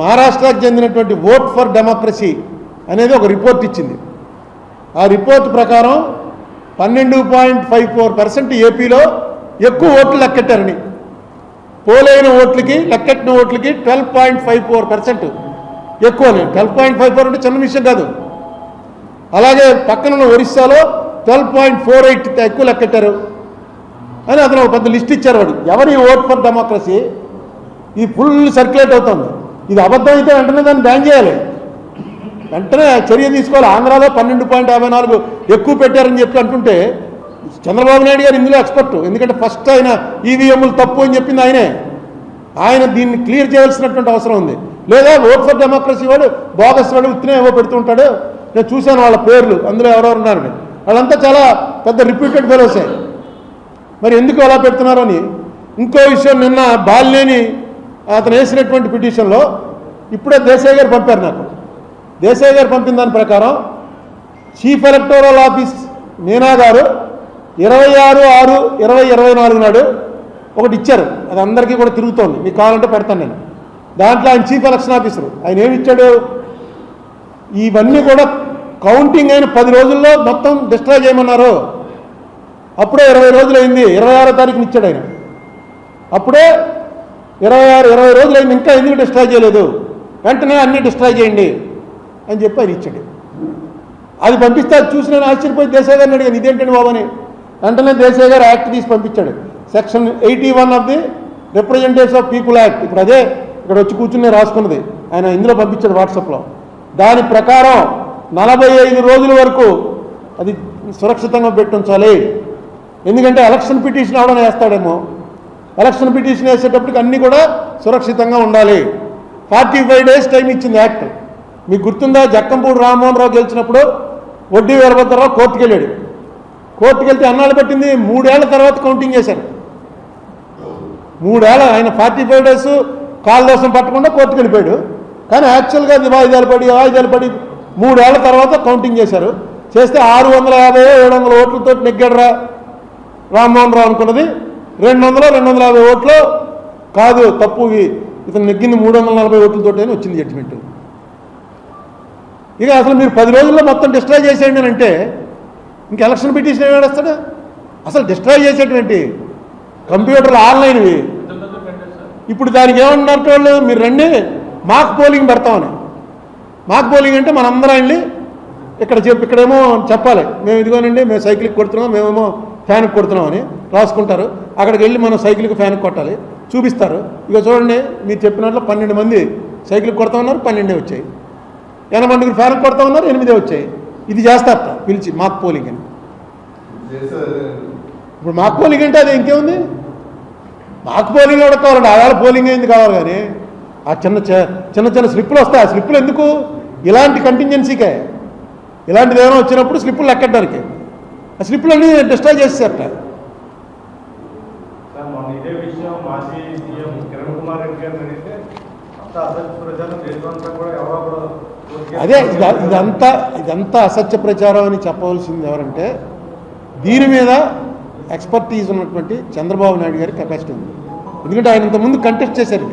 మహారాష్ట్రకు చెందినటువంటి vote for democracy అనేది ఒక రిపోర్ట్ ఇచ్చింది. ఆ రిపోర్ట్ ప్రకారం పన్నెండు పాయింట్ ఫైవ్ ఫోర్ పర్సెంట్ ఏపీలో ఎక్కువ ఓట్లు లెక్కెట్టారని. పోలైన ఓట్లకి లెక్కెట్టిన ఓట్లకి twelve point five four percent ఎక్కువని ట్వెల్వ్ పాయింట్ ఫైవ్ ఫోర్ అంటే చిన్న విషయం కాదు. అలాగే పక్కన ఉన్న ఒరిస్సాలో ట్వెల్వ్ పాయింట్ ఫోర్ ఎయిట్ ఎక్కువ లెక్కెట్టారు అని అతను ఒక పెద్ద లిస్ట్ ఇచ్చారు వాడు. ఎవరి ఓట్ ఫర్ డెమోక్రసీ ఈ ఫుల్ సర్క్యులేట్ అవుతుంది. ఇది అబద్ధం అయితే వెంటనే దాన్ని బ్యాన్ చేయాలి. వెంటనే చర్య తీసుకోవాలి. ఆంధ్రాలో పన్నెండు పాయింట్ యాభై నాలుగు ఎక్కువ పెట్టారని చెప్పి అంటుంటే చంద్రబాబు నాయుడు గారు ఇందులో ఎక్స్పర్ట్ ఎందుకంటే ఫస్ట్ ఆయన ఈవీఎంలు తప్పు అని చెప్పింది ఆయనే. ఆయన దీన్ని క్లియర్ చేయాల్సినటువంటి అవసరం ఉంది. లేదా ఓట్ ఫర్ డెమోక్రసీ వాడు బోగస్ వాడు ఉత్తినే ఏవో పెడుతుంటాడు నేను చూశాను వాళ్ళ పేర్లు. అందులో ఎవరెవరు ఉన్నారని వాళ్ళంతా చాలా పెద్ద రిపీటెడ్ ఫెలోసే మరి ఎందుకు అలా పెడుతున్నారని ఇంకో విషయం నిన్న బాలినేని అతను వేసినటువంటి పిటిషన్లో ఇప్పుడే దేశాయ్ గారు పంపారు నాకు. దేశాయ్ గారు పంపిన దాని ప్రకారం చీఫ్ ఎలక్టోరల్ ఆఫీస్ మీనా గారు ఇరవై ఆరు ఆరు ఇరవై ఇరవై నాలుగు నాడు ఒకటి ఇచ్చారు. అది అందరికీ కూడా తిరుగుతోంది. మీకు కావాలంటే పెడతాను నేను. దాంట్లో ఆయన చీఫ్ ఎలక్షన్ ఆఫీసర్. ఆయన ఏమి ఇచ్చాడు? ఇవన్నీ కూడా కౌంటింగ్ అయిన పది రోజుల్లో మొత్తం డిస్ట్రాయ్ చేయమన్నారు. అప్పుడే ఇరవై రోజులు అయింది ఇరవై ఆరో తారీఖున ఇచ్చాడు ఆయన. అప్పుడే ఇరవై ఆరు ఇరవై రోజులు అయింది ఇంకా ఎందుకు డిస్ట్రాయ్ చేయలేదు? వెంటనే అన్నీ డిస్ట్రాయ్ చేయండి అని చెప్పి ఆయన ఇచ్చాడు. అది పంపిస్తే అది చూసి నేను ఆశ్చర్యపోయి దేశాయ్ గారిని అడిగాను ఇదేంటండి బాబని వెంటనే దేశాయ్ గారు యాక్ట్ తీసి పంపించాడు. Section eighty one of the representatives of people act. ఇప్పుడు అదే ఇక్కడ వచ్చి కూర్చుని రాసుకున్నది. ఆయన ఇందులో పంపించాడు వాట్సాప్లో. దాని ప్రకారం నలభై ఐదు రోజుల వరకు అది సురక్షితంగా పెట్టించాలి ఎందుకంటే ఎలక్షన్ పిటిషన్ అవడం వేస్తాడేమో. ఎలక్షన్ పిటిషన్ వేసేటప్పటికి అన్నీ కూడా సురక్షితంగా ఉండాలి. ఫార్టీ ఫైవ్ డేస్ టైం ఇచ్చింది యాక్ట్. మీకు గుర్తుందా? జక్కంపూడి రామ్మోహన్ రావు గెలిచినప్పుడు వడ్డీ వీరభద్రరావు కోర్టుకు వెళ్ళాడు కోర్టుకు వెళ్తే అన్నాళ్ళు పట్టింది మూడేళ్ళ తర్వాత కౌంటింగ్ చేశారు మూడేళ్ళ ఆయన ఫార్టీ ఫైవ్ డేస్ కాలు దోషం పట్టకుండా కోర్టుకు వెళ్ళిపోయాడు. కానీ యాక్చువల్గా అది వాయిదాలు పడి వాయిదాలు పడి మూడేళ్ళ తర్వాత కౌంటింగ్ చేశారు. చేస్తే ఆరు వందల యాభై ఏడు వందల ఓట్లతో నెగ్గాడురా రామ్మోహన్ రావు అనుకున్నది. రెండు వందలు రెండు వందల యాభై ఓట్లు కాదు తప్పువి. ఇతను నెగ్గింది మూడు వందల నలభై ఓట్లతోటి అని వచ్చింది జడ్జిమెంట్ ఇక అసలు మీరు పది రోజుల్లో మొత్తం డిస్ట్రాయ్ చేసేయండి అని అంటే ఇంక ఎలక్షన్ పిటిషన్ ఏమి అసలు డిస్ట్రాయ్ చేసేటువంటి కంప్యూటర్లు ఆన్లైన్వి. ఇప్పుడు దానికి ఏమన్నారు వాళ్ళు? మీరు రండి మాక్ పోలింగ్ పెడతామని. మాక్ పోలింగ్ అంటే మనందరం వెళ్ళి ఇక్కడ చెప్పి ఇక్కడేమో చెప్పాలి. మేము ఇదిగోనండి మేము సైకిల్కి కొడుతున్నాం మేమేమో ఫ్యాన్కి కొడుతున్నామని రాసుకుంటారు. అక్కడికి వెళ్ళి మనం సైకిల్కి ఫ్యాన్ కొట్టాలి. చూపిస్తారు. ఇక చూడండి మీరు చెప్పినట్లు పన్నెండు మంది సైకిల్కి కొడతా ఉన్నారు పన్నెండే వచ్చాయి. ఎనభై మందికి ఫ్యాన్ కొడతా ఉన్నారు ఎనిమిదే వచ్చాయి. ఇది చేస్తారట పిలిచి మాక్ పోలింగ్ అని. ఇప్పుడు మాక్ పోలింగ్ అంటే అది ఇంకేముంది? మాకు పోలింగ్ కూడా కావాలండి. ఆవేళ పోలింగ్ అయింది కావాలి కానీ ఆ చిన్న చి- చిన్న చిన్న స్లిప్పులు వస్తాయి. ఆ స్లిప్పులు ఎందుకు? ఇలాంటి కంటింజెన్సీకే ఇలాంటిది ఏమైనా వచ్చినప్పుడు స్లిప్పులు లెక్కడానికి ఆ స్లిప్పులు అన్నీ డిస్ట్రాయ్ చేసేసారట. ఇదే విషయం మాజీ సీఎం కిరణ్ కుమార్ రెడ్డి గారిని అడిగితే అంతా ప్రజలు దేశమంతా కూడా ఎవరో అదే ఇది- ఇదంతా ఇదంతా అసత్య ప్రచారం అని చెప్పవలసింది ఎవరంటే దీని మీద ఎక్స్పర్టీజ్ ఉన్నటువంటి చంద్రబాబు నాయుడు గారి కెపాసిటీ ఉంది. ఎందుకంటే ఆయన ఇంతకుముందు కంటెస్ట్ చేశారు.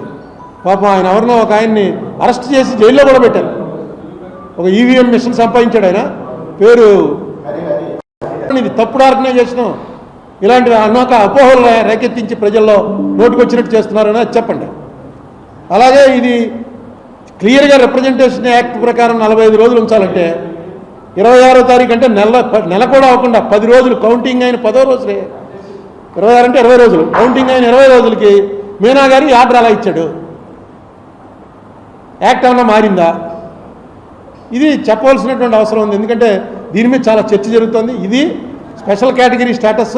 పాపం ఆయన ఎవరినో ఒక ఆయన్ని అరెస్ట్ చేసి జైల్లో కూడా పెట్టారు. ఒక ఈవీఎం మిషన్ సంపాదించాడు ఆయన. పేరు ఇది తప్పుడు ఆర్గనైజేషన్. ఇలాంటి అనేక అపోహలు రేకెత్తించి ప్రజల్లో నోటుకొచ్చినట్టు చేస్తున్నారని చెప్పండి. అలాగే ఇది క్లియర్గా రిప్రజెంటేషన్ యాక్ట్ ప్రకారం నలభై ఐదు రోజులు ఉంచాలంటే ఇరవై ఆరో తారీఖు అంటే నెల ప- నెల కూడా అవ్వకుండా పది రోజులు కౌంటింగ్ అయిన పదో రోజులే. ఇరవై ఆరు అంటే ఇరవై రోజులు. కౌంటింగ్ అయిన ఇరవై రోజులకి మీనా గారి ఆర్డర్ అలా ఇచ్చాడు? యాక్ట్ ఏమన్నా మారిందా? ఇది చెప్పవలసినటువంటి అవసరం ఉంది. ఎందుకంటే దీని మీద చాలా చర్చ జరుగుతుంది. ఇది స్పెషల్ కేటగిరీ స్టేటస్.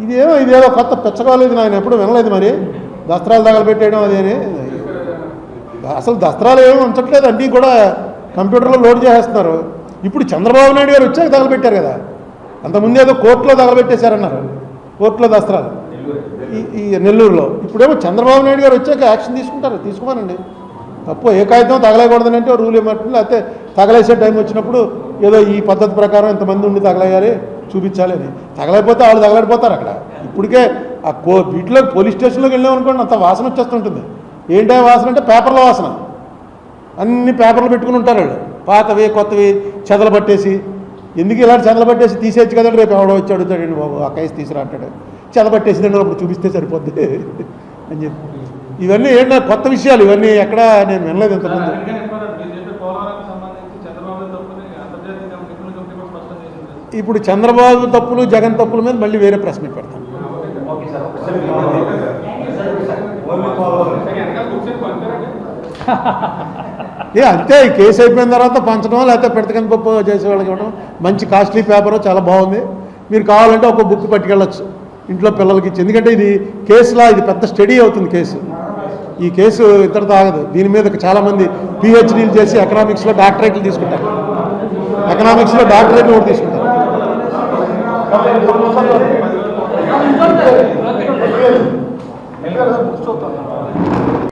ఇదేమో ఇదేదో కొత్త పెచ్చకాలేదు నేను ఎప్పుడు వినలేదు మరి. దస్త్రాలు తగలబెట్టేయడం అదేని. అసలు దస్త్రాలు ఏమీ ఉంచట్లేదు అన్నీ కూడా కంప్యూటర్లో లోడ్ చేసేస్తున్నారు. ఇప్పుడు చంద్రబాబు నాయుడు గారు వచ్చాక తగలబెట్టారు కదా. అంతకుముందు ఏదో కోర్టులో తగలబెట్టేశారన్నారు. కోర్టులో దస్త్రాలు. ఈ ఈ నెల్లూరులో. ఇప్పుడేమో చంద్రబాబు నాయుడు గారు వచ్చాక యాక్షన్ తీసుకుంటారు. తీసుకోమనండి. తప్పు ఏ కాగితం తగలేయకూడదని అంటే రూల్ ఏమంటుంది లేకపోతే తగలేసే టైం వచ్చినప్పుడు ఏదో ఈ పద్ధతి ప్రకారం ఇంతమంది ఉండి తగలేయాలి. చూపించాలి అని. తగలేకపోతే వాళ్ళు తగలడిపోతారు అక్కడ. ఇప్పటికే ఆ కో వీటిలో పోలీస్ స్టేషన్లోకి వెళ్ళాం అనుకోండి అంత వాసన వచ్చేస్తుంటుంది. ఏంటో వాసన అంటే పేపర్ల వాసన. అన్ని పేపర్లు పెట్టుకుని ఉంటారు వాళ్ళు. పాతవి కొత్తవి చెదలు పట్టేసి. ఎందుకు ఇలాంటి చెదలు పట్టేసి తీసేయచ్చు కదండి? రేపు ఎవడో వచ్చి అడుగుతాడండి బాబు ఆ కేసు తీసుకురా అంటాడు. చెద పట్టేసిందండి అప్పుడు చూపిస్తే సరిపోద్ది అని చెప్పి. ఇవన్నీ ఏంటో కొత్త విషయాలు ఇవన్నీ ఎక్కడా నేను వినలేదు ఇంతకుముందు. ఇప్పుడు చంద్రబాబు తప్పులు జగన్ తప్పుల మీద మళ్ళీ వేరే ప్రెస్ మీట్ పెడతాను కూర్చొని పంపారండి ఏ అంతే కేసు అయిపోయిన తర్వాత పంచడం లేకపోతే పెడతకని పప్పు చేసే వాళ్ళకి ఇవ్వడం మంచి కాస్ట్లీ పేపర్ చాలా బాగుంది. మీరు కావాలంటే ఒక బుక్ పట్టుకెళ్ళచ్చు ఇంట్లో పిల్లలకి ఇచ్చి. ఎందుకంటే ఇది కేసులా ఇది పెద్ద స్టడీ అవుతుంది కేసు. ఈ కేసు ఇతరతో ఆగదు దీని మీద చాలామంది పిహెచ్డీలు చేసి ఎకనామిక్స్లో డాక్టరేట్లు తీసుకుంటారు. ఎకనామిక్స్లో డాక్టరేట్లు కూడా తీసుకుంటారు. আমাদের কর্মচারী